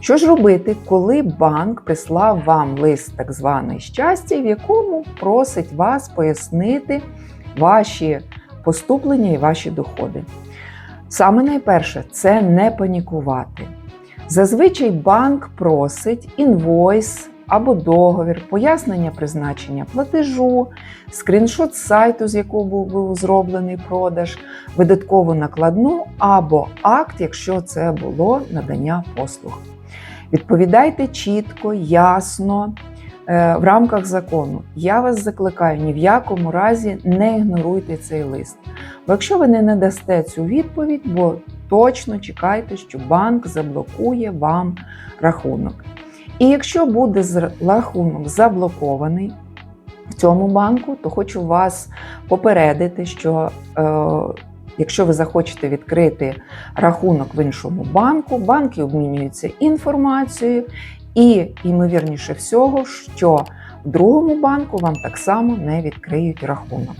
Що ж робити, коли банк прислав вам лист так званий щастя, в якому просить вас пояснити ваші поступлення і ваші доходи? Саме найперше це не панікувати. Зазвичай банк просить інвойс або договір, пояснення призначення платежу, скріншот сайту, з якого був, зроблений продаж, видаткову накладну або акт, якщо це було надання послуг. Відповідайте чітко, ясно, е, в рамках закону. Я вас закликаю, ні в якому разі не ігноруйте цей лист. Бо якщо ви не надасте цю відповідь, бо точно чекайте, що банк заблокує вам рахунок. І якщо буде рахунок заблокований в цьому банку, то хочу вас попередити, що е, якщо ви захочете відкрити рахунок в іншому банку, банки обмінюються інформацією, і ймовірніше всього, що в другому банку вам так само не відкриють рахунок.